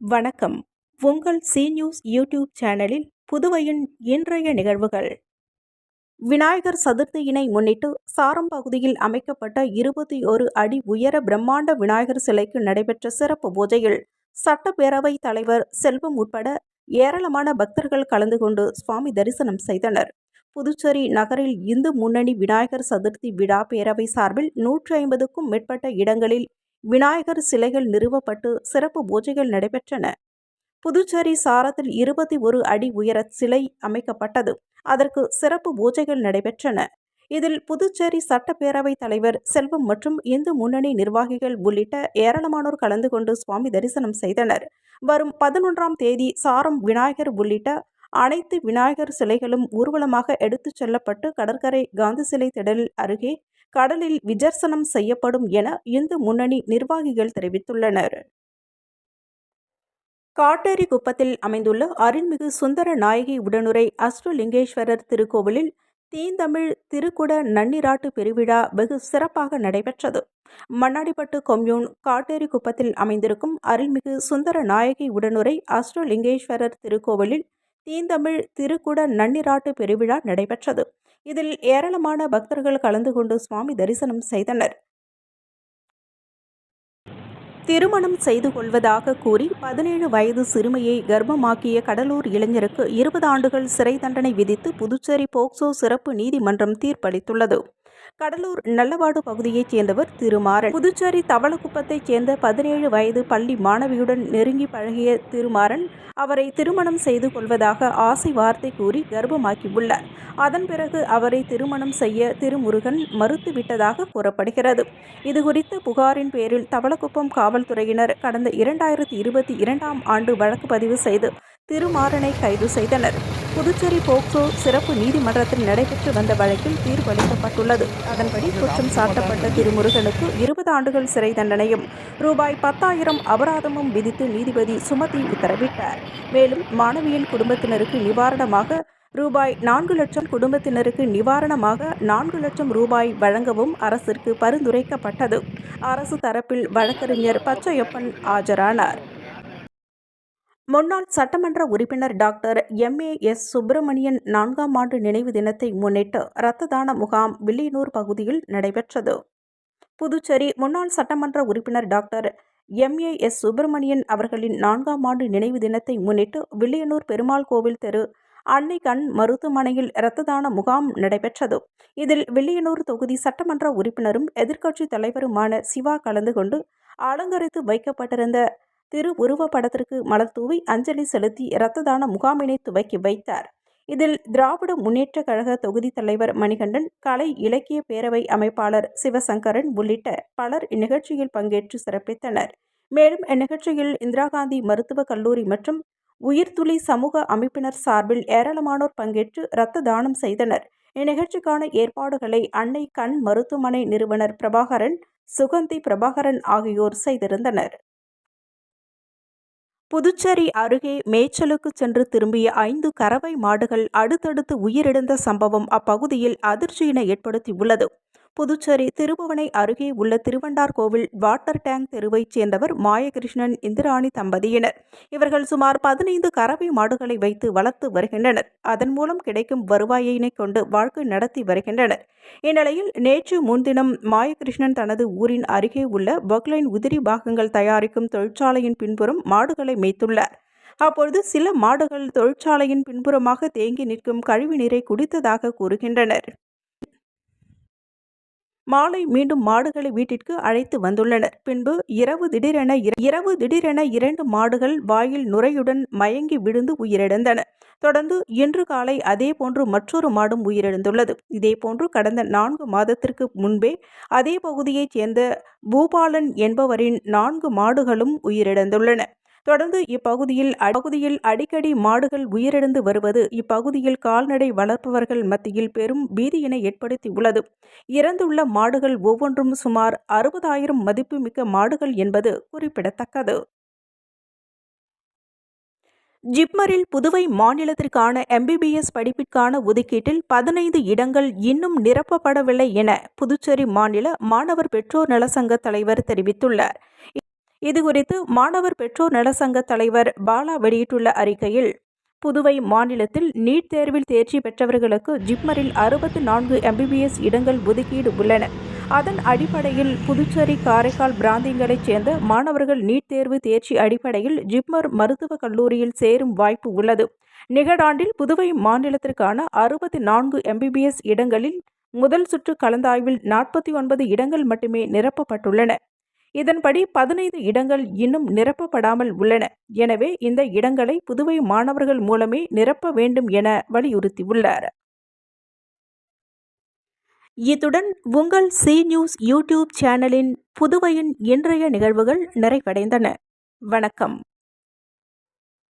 வணக்கம். உங்கள் C news YouTube சேனலில் புதுவையின் இன்றைய நிகழ்வுகள். விநாயகர் சதுர்த்தியினை முன்னிட்டு சாரம் பகுதியில் அமைக்கப்பட்ட இருபத்தி ஒரு அடி உயர பிரம்மாண்ட விநாயகர் சிலைக்கு நடைபெற்ற சிறப்பு பூஜையில் சட்டப்பேரவை தலைவர் செல்வம் உட்பட ஏராளமான பக்தர்கள் கலந்து கொண்டு சுவாமி தரிசனம் செய்தனர். புதுச்சேரி நகரில் இந்து முன்னணி விநாயகர் சதுர்த்தி விழா பேரவை சார்பில் நூற்றி ஐம்பதுக்கும் மேற்பட்ட இடங்களில் விநாயகர் சிலைகள் நிறுவப்பட்டு சிறப்பு பூஜைகள் நடைபெற்றன. புதுச்சேரி சாரத்தில் இருபத்தி ஒரு அடி உயர சிலை அமைக்கப்பட்டது. அதற்கு சிறப்பு பூஜைகள் நடைபெற்றன. இதில் புதுச்சேரி சட்டப்பேரவை தலைவர் செல்வம் மற்றும் இந்து முன்னணி நிர்வாகிகள் உள்ளிட்ட ஏராளமானோர் கலந்து கொண்டு சுவாமி தரிசனம் செய்தனர். வரும் பதினொன்றாம் தேதி சாரம் விநாயகர் உள்ளிட்ட அனைத்து விநாயகர் சிலைகளும் ஊர்வலமாக எடுத்துச் செல்லப்பட்டு கடற்கரை காந்தி சிலை திடலில் அருகே கடலில் விஜர்சனம் செய்யப்படும் என இந்து முன்னணி நிர்வாகிகள் தெரிவித்துள்ளனர். காட்டேரி குப்பத்தில் அமைந்துள்ள அருள்மிகு சுந்தர நாயகி உடனுரை அஷ்டலிங்கேஸ்வரர் திருக்கோவிலில் தீந்தமிழ் திருக்குட நன்னிராட்டு பெருவிழா வெகு சிறப்பாக நடைபெற்றது. மண்ணாடிப்பட்டு கொம்யூன் காட்டேரி குப்பத்தில் அமைந்திருக்கும் அருள்மிகு சுந்தர நாயகி உடனுரை அஷ்டலிங்கேஸ்வரர் திருக்கோவிலில் தீந்தமிழ் திருக்குட நன்னிராட்டு பெருவிழா நடைபெற்றது. இதில் ஏராளமான பக்தர்கள் கலந்து கொண்டு சுவாமி தரிசனம் செய்தனர். திருமணம் செய்து கொள்வதாக கூறி பதினேழு வயது சிறுமியை கர்ப்பமாக்கிய கடலூர் இளைஞருக்கு இருபது ஆண்டுகள் சிறை தண்டனை விதித்து புதுச்சேரி போக்சோ சிறப்பு நீதிமன்றம் தீர்ப்பளித்துள்ளது. கடலூர் நல்லவாடு பகுதியைச் சேர்ந்தவர் திருமாறன். புதுச்சேரி தவளக்குப்பத்தைச் சேர்ந்த பதினேழு வயது பள்ளி மாணவியுடன் நெருங்கி பழகிய திருமாறன் அவரை திருமணம் செய்து கொள்வதாக ஆசை வார்த்தை கூறி கர்ப்பமாக்கியுள்ளார். அதன் பிறகு அவரை திருமணம் செய்ய திருமுருகன் மறுத்துவிட்டதாக கூறப்படுகிறது. இதுகுறித்த புகாரின் பேரில் தவளக்குப்பம் காவல்துறையினர் கடந்த இரண்டாயிரத்தி இருபத்தி இரண்டாம் ஆண்டு வழக்கு பதிவு செய்து திருமாறனை கைது செய்தனர். புதுச்சேரி போக்சோ சிறப்பு நீதிமன்றத்தில் நடைபெற்று வந்த வழக்கில் தீர்ப்பளிக்கப்பட்டுள்ளது அதன்படி குற்றம் சாட்டப்பட்ட திருமுருகனுக்கு இருபது ஆண்டுகள் சிறை தண்டனையும் ரூபாய் பத்தாயிரம் அபராதமும் விதித்து நீதிபதி சுமதி உத்தரவிட்டார். மேலும் மாணவியின் குடும்பத்தினருக்கு நிவாரணமாக ரூபாய் நான்கு லட்சம் குடும்பத்தினருக்கு நிவாரணமாக நான்கு லட்சம் ரூபாய் வழங்கவும் அரசிற்கு பரிந்துரைக்கப்பட்டது. அரசு தரப்பில் வழக்கறிஞர் பச்சையப்பன் ஆஜரானார். முன்னாள் சட்டமன்ற உறுப்பினர் doctor M. A. S. Subramanian நான்காம் ஆண்டு நினைவு தினத்தை முன்னிட்டு இரத்த தான முகாம் வில்லியனூர் பகுதியில் நடைபெற்றது. புதுச்சேரி முன்னாள் சட்டமன்ற உறுப்பினர் doctor M. A. S. Subramanian அவர்களின் நான்காம் ஆண்டு நினைவு தினத்தை முன்னிட்டு வில்லியனூர் பெருமாள் கோவில் தெரு அன்னை கண் மருத்துவமனையில் இரத்த தான முகாம் நடைபெற்றது. இதில் வில்லியனூர் தொகுதி சட்டமன்ற உறுப்பினரும் எதிர்க்கட்சி தலைவருமான சிவா கலந்து கொண்டு அலங்கரித்து வைக்கப்பட்டிருந்த திரு உருவப்படத்திற்கு மலர் தூவி அஞ்சலி செலுத்தி இரத்த தான முகாமினை துவக்கி வைத்தார். இதில் திராவிட முன்னேற்ற கழக தொகுதி தலைவர் மணிகண்டன் கலை இலக்கிய பேரவை அமைப்பாளர் சிவசங்கரன் உள்ளிட்ட பலர் இந்நிகழ்ச்சியில் பங்கேற்று சிறப்பித்தனர். மேலும் இந்நிகழ்ச்சியில் இந்திரா காந்தி மருத்துவக் கல்லூரி மற்றும் உயிர்துளி சமூக அமைப்பினர் சார்பில் ஏராளமானோர் பங்கேற்று இரத்த தானம் செய்தனர். இந்நிகழ்ச்சிக்கான ஏற்பாடுகளை அன்னை கண் மருத்துவமனை நிறுவனர் பிரபாகரன் சுகந்தி பிரபாகரன் ஆகியோர் செய்திருந்தனர். புதுச்சேரி அருகே மேய்ச்சலுக்கு சென்று திரும்பிய ஐந்து கறவை மாடுகள் அடுத்தடுத்து உயிரிழந்த சம்பவம் அப்பகுதியில் அதிர்ச்சியினை ஏற்படுத்தியுள்ளது. புதுச்சேரி திருபுவனை அருகே உள்ள திருவண்டார் கோவில் வாட்டர் டேங்க் தெருவைச் சேர்ந்தவர் மாயகிருஷ்ணன் இந்திராணி தம்பதியினர். இவர்கள் சுமார் பதினைந்து கறவை மாடுகளை வைத்து வளர்த்து வருகின்றனர். அதன் மூலம் கிடைக்கும் வருவாயினை கொண்டு வாழ்க்கை நடத்தி வருகின்றனர். இந்நிலையில் நேற்று முன்தினம் மாயகிருஷ்ணன் தனது ஊரின் அருகே உள்ள பக்லைன் உதிரி பாகங்கள் தயாரிக்கும் தொழிற்சாலையின் பின்புறம் மாடுகளை மேய்த்துள்ளார். அப்பொழுது சில மாடுகள் தொழிற்சாலையின் பின்புறமாக தேங்கி நிற்கும் கழிவு நீரை குடித்ததாக கூறுகின்றனர். மாலை மீண்டும் மாடுகளை வீட்டிற்கு அழைத்து வந்துள்ளனர். பின்பு இரவு திடீரென இரவு திடீரென இரண்டு மாடுகள் வாயில் நுரையுடன் மயங்கி விழுந்து உயிரிழந்தன. தொடர்ந்து இன்று காலை அதேபோன்று மற்றொரு மாடும் உயிரிழந்துள்ளது. இதேபோன்று கடந்த நான்கு மாதத்திற்கு முன்பே அதே பகுதியைச் சேர்ந்த பூபாலன் என்பவரின் நான்கு மாடுகளும் உயிரிழந்துள்ளன. தொடர்ந்து இப்பகுதியில் அப்பகுதியில் அடிக்கடி மாடுகள் உயிரிழந்து வருவது இப்பகுதியில் கால்நடை வளர்ப்பவர்கள் மத்தியில் பெரும் பீதியினை ஏற்படுத்தியுள்ளது. இறந்துள்ள மாடுகள் ஒவ்வொன்றும் சுமார் அறுபதாயிரம் மதிப்புமிக்க மாடுகள் என்பது குறிப்பிடத்தக்கது. ஜிப்மரில் புதுவை மாநிலத்திற்கான எம்பிபிஎஸ் படிப்பிற்கான ஒதுக்கீட்டில் பதினைந்து இடங்கள் இன்னும் நிரப்பப்படவில்லை என புதுச்சேரி மாநில மாணவர் பெற்றோர் நலசங்க தலைவர் தெரிவித்துள்ளார். இதுகுறித்து மாணவர் பெற்றோர் நலசங்க தலைவர் பாலா வெளியிட்டுள்ள அறிக்கையில் புதுவை மாநிலத்தில் நீட் தேர்வில் தேர்ச்சி பெற்றவர்களுக்கு ஜிப்மரில் அறுபத்து நான்கு எம்பிபிஎஸ் இடங்கள் ஒதுக்கீடு உள்ளன. அதன் அடிப்படையில் புதுச்சேரி காரைக்கால் பிராந்தியங்களைச் சேர்ந்த மாணவர்கள் நீட் தேர்வு தேர்ச்சி அடிப்படையில் ஜிப்மர் மருத்துவக் கல்லூரியில் சேரும் வாய்ப்பு உள்ளது. நிகழாண்டில் புதுவை மாநிலத்திற்கான அறுபத்தி நான்கு எம்பிபிஎஸ் இடங்களில் முதல் சுற்று கலந்தாய்வில் நாற்பத்தி ஒன்பது இடங்கள் மட்டுமே நிரப்பப்பட்டுள்ளன. இதன்படி பதினைந்து இடங்கள் இன்னும் நிரப்பப்படாமல் உள்ளன. எனவே இந்த இடங்களை புதுவை மாணவர்கள் மூலமே நிரப்ப வேண்டும் என வலியுறுத்தியுள்ளார். இத்துடன் உங்கள் சி நியூஸ் யூடியூப் சேனலின் புதுவையின் இன்றைய நிகழ்வுகள் நிறைவடைந்தன. வணக்கம்.